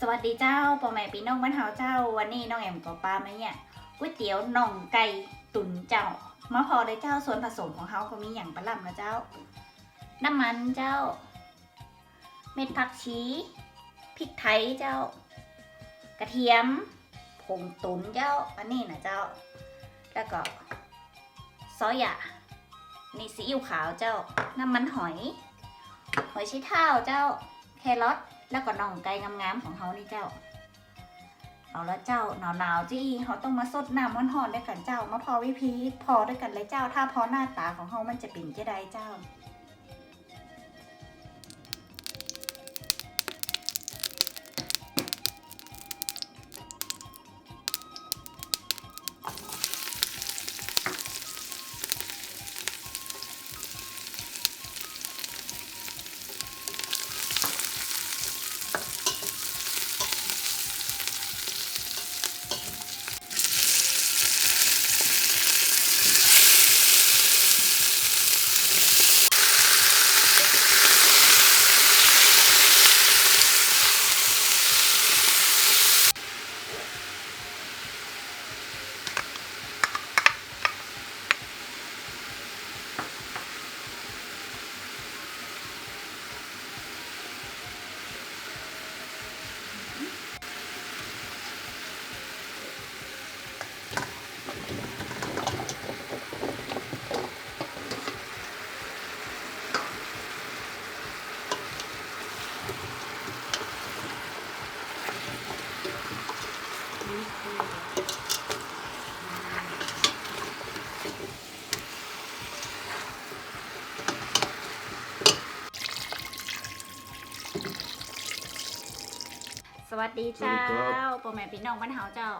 สวัสดีเจ้าพ่อแม่พี่น้องบ้านเฮาเจ้า วันนี้น้องแอมกับป้าไหมเนี่ยก๋วยเตี๋ยวน่องไก่ตุ๋นเจ้ามาพอเลยเจ้าส่วนผสมของเขาก็มีอย่างประลำนะเจ้า น้ำมันเจ้า เม็ดผักชีพริกไทยเจ้า กระเทียมผงตุ๋นเจ้าอันนี้นะเจ้า แล้วก็ซอยะนี่ซีอิ๊วขาวเจ้า น้ำมันหอย หอยชีเท้าเจ้า แครอท แล้วก็น่องไก่งามๆของเขานี่เจ้า เอาละเจ้าหนาวๆจี้เขาต้องมาสดน้ำมันหอนด้วยกันเจ้ามาพอวิพีพอด้วยกันเลยเจ้า ถ้าพอหน้าตาของเขามันจะเป็นจะได้เจ้า สวัสดีเจ้าสวัสดีครับพ่อแม่พี่น้องบ้านเฮาเจ้า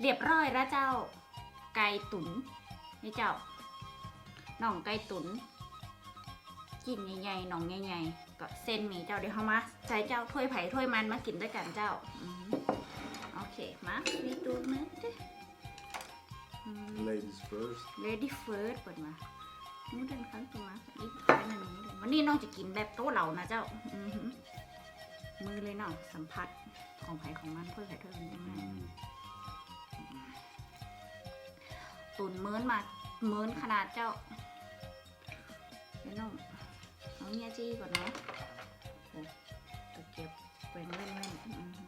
เรียบร้อยแล้วเจ้า ไก่ตุ๋นนี่เจ้าน่องไก่ตุ๋นกินใหญ่ๆหน่องใหญ่ๆก็เส้นหมี่เจ้าเดี๋ยวเขามาใส่เจ้าถ้วยไผ่ถ้วยมันมากินด้วยกันเจ้าอืม โอเคมาวีดูนะอืม Ladies first. lady first เปิดมามูเดินครั้งตัวมาอีกท้ายหนึ่งมูเดินวันนี้น้องจะกินแบบโต๊ะเหล่านะเจ้าอือหือมือเลยเนาะสัมผัสของไผ่ของมันถ้วยไผ่ถ้วยมันยังไงตุนเมินมาเมินขนาดเจ้าเดี๋ยวน้องเอาเนี่ยจี้ก่อนนะโอ้ตะเกียบเป็นเล่นเ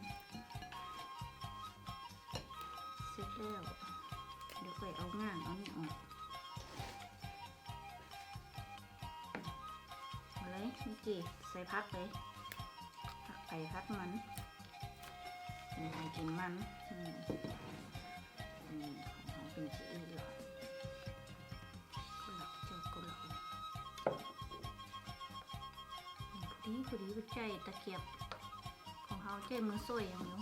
เดี๋ยวค่อยเอาง่างเอาเนี่ยออกเอาเลยนี่จีใส่พักเลยพักไก่พักมันนี่ให้กินมันอืมอืมของเขาเป็นสีหลืองก็หลับเจ้าก็หลับพอดีพอดีไปใจตะเกียบของเขาใจมือสวยอย่างนี้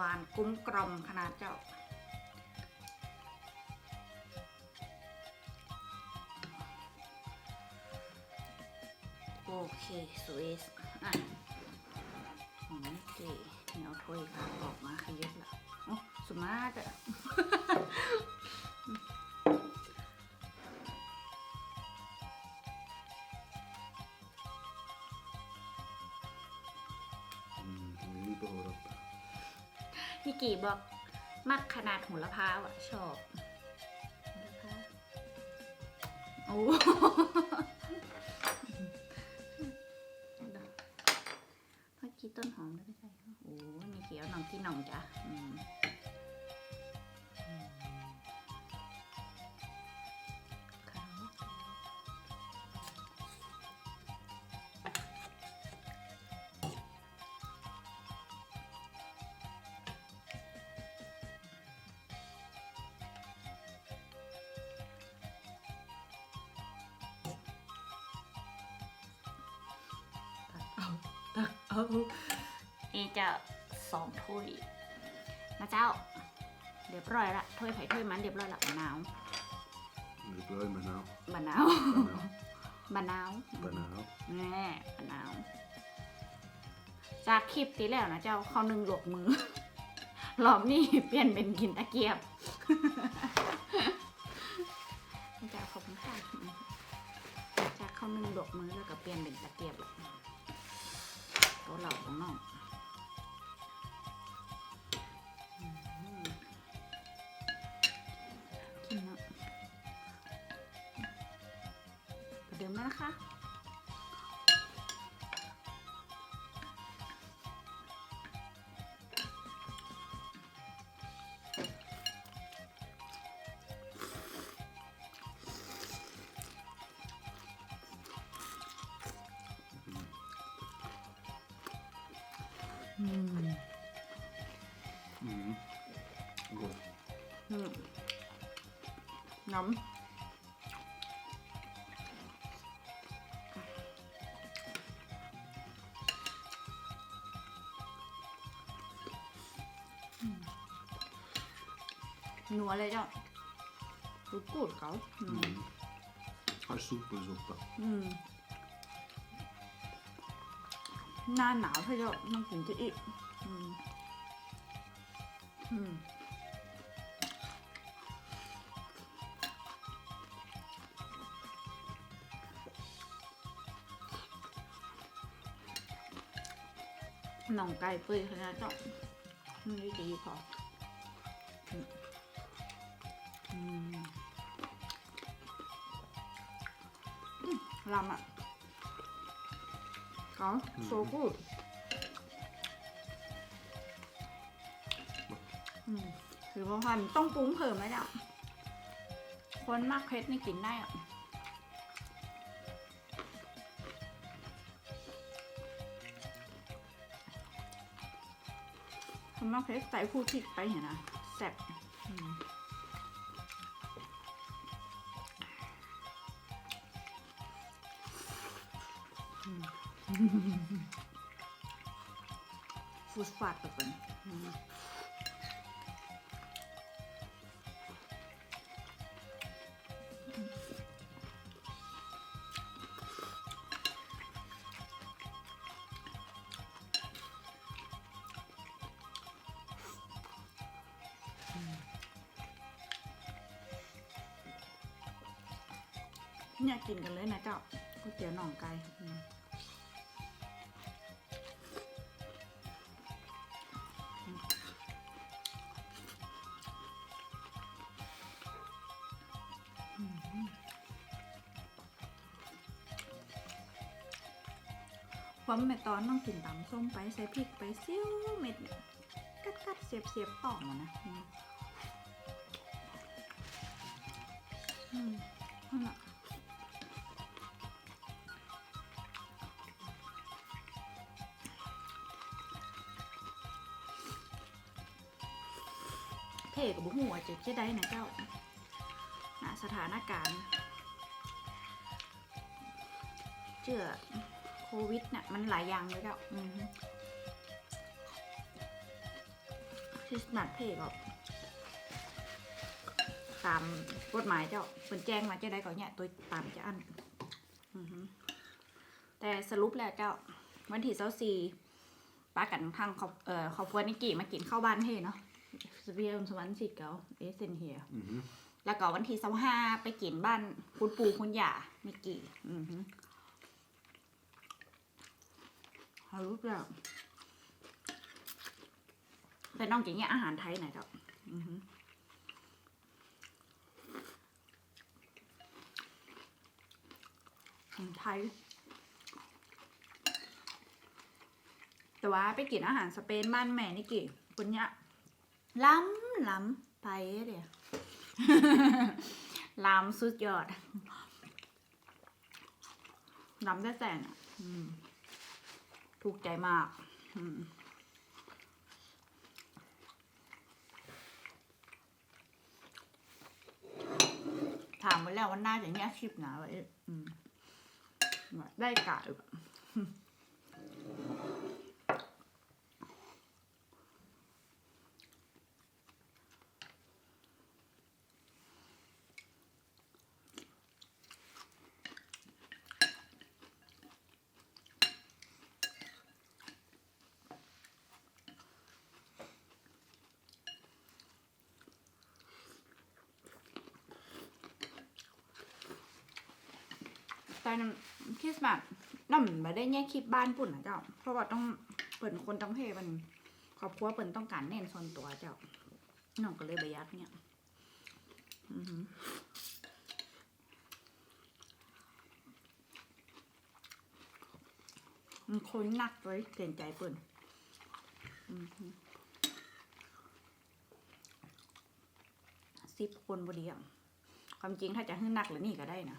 หวานกุ้มกล่อมขนาดเจ้าโอเคสวยอะหอมจีเหนียวถ้วยค่ะออกมาขยับละโอ้สุมาจ้ะ พี่กีบอกมักขนาดโหัวละพาวอะ ชอบโอ้อกี้ต้นหอมแล้วไม่ใส่โอ้มีเขียวหน่องที่หน่องจ้ะอืม นี่จะสองถ้วยมาเจ้า เรียบร้อยละถ้วยไผ่ถ้วยมันเรียบร้อยละมะนาว Ik blij met nou. บะนาวบะนาว Banaan. แน่บะนาว จากคลิปที่แล้วนะเจ้าเขาหนึ่งหลวกมือรอบนี้เปลี่ยนเป็นกินตะเกียบจากขอบคุณค่ะจากเขาหนึ่งหลวกมือแล้วก็เปลี่ยนเป็นตะเกียบละ ตัวเหล่าของน้องกินเนาะเดี๋ยวมานะคะ อืม Mhm. Goed. อืมน้ำนัวเลยเจ้ารู้กูดเขาอืม Mhm. Hij soep is op dat. อืม หน้าหนาวให้เจ้าต้องกินจะอีกอืมอืมหน่องไก่เปื่อยขนาดเจ้าอืมดีพอลำอะ ก็โซกูดอืมคือว่าความต้องปรุงเพิ่มไหมเจ้าคนมากเผ็ดนี่กินได้อะผมว่าเพชรใส่ผู้ที่ไปเห็นนะแซ่บ ฟูดฟาดแบบนี้อืมเนี่ยกินกันเลยนะเจ้าก๋วยเตี๋ยวหน่องไก่ ความแม่ตอนต้องกินตำส้มไปใส่พริกไปซี่วเม็ดกัดกัดๆเสียบเสียบๆต่อมานะอืมนั่นแหละเพ่กับบุหัวาจะจะได้นะเจ้าสถานการณ์ เจือ ควิดน่ะมันหลายอย่างเลยเจ้าอือฮึที่สนัดเพ่ก็ตามกฎหมายเจ้าเป็นแจ้งมาจะได้ก่อนเนี่ยตัวตามจะอันอือฮึแต่สรุปแล้วเจ้า วันที่เสาสี่ป้ากันทางครอบเอ่อครอบครัวนิกกี้มากินข้าวบ้านเพ่เนาะสเวียมสวรรค์สิเกาเอเซนเฮีย Mhm. แล้วก็วันที่สิบห้าไปกินบ้านคุณปู่คุณย่ามิก กี้อือฮึฮารุปแล้วแต่น้องกินเนี่ยอาหารไทยหน่อยเจ้าอือฮึอาหารไทย แต่ว่าไปกินอาหารสเปนบ้านแม่นิกกี้คุณย่าล้ำล้ำไปเดี๋ยวล้ำสุดยอดล้ำได้แต่งอะ อืม ถูกใจมากถามไว้แล้วว่าน่าจะเนี้ยคลิปหนาไว้ได้กะแบบ แต่คริสต์มาสน้องไม่ได้แย่คลิปบ้านปุ่นนะเจ้า เพราะว่าต้องเปิดคนต้องเพมันครอบครัวเปิดต้องการเน้นส่วนตัวเจ้าน้องก็เลยปยัดเนี่ยมันคนหนักเลยเกรงใจเปิ่นสิบคนบดีอะความจริงถ้าจะให้หนักหรือนี่ก็ได้นะ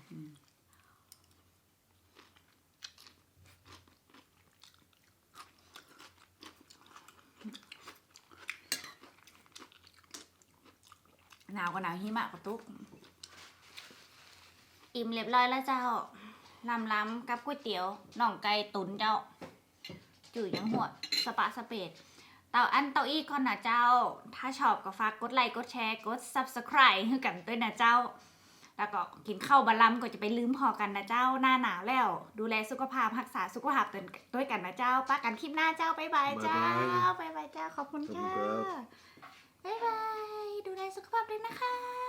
หนาวก็หนาวหิมะก็ตุกอิ่มเรียบร้อยแล้วเจ้าลำล้ำกับก๋วยเตี๋ยวน่องไก่ตุ๋นเจ้าจืดยังหัวสปะสเปดเต่าอันเต่าอีกก่อนนะเจ้า ถ้าชอบก็ฝากกดไลค์กดแชร์กด subscribe ให้กันด้วยนะเจ้า แล้วก็กินข้าวบะลำก็จะไปลืมพอกันนะเจ้าหน้าหนาวแล้ว ดูแลสุขภาพรักษาสุขภาพด้วยกันนะเจ้าป้ากันคลิปหน้าเจ้าบ๊ายบายเจ้าบ๊ายบายบ๊ายบายเจ้าขอบคุณขอบคุค่ะณครับบ๊ายบาย ดูแลสุขภาพด้วยนะคะ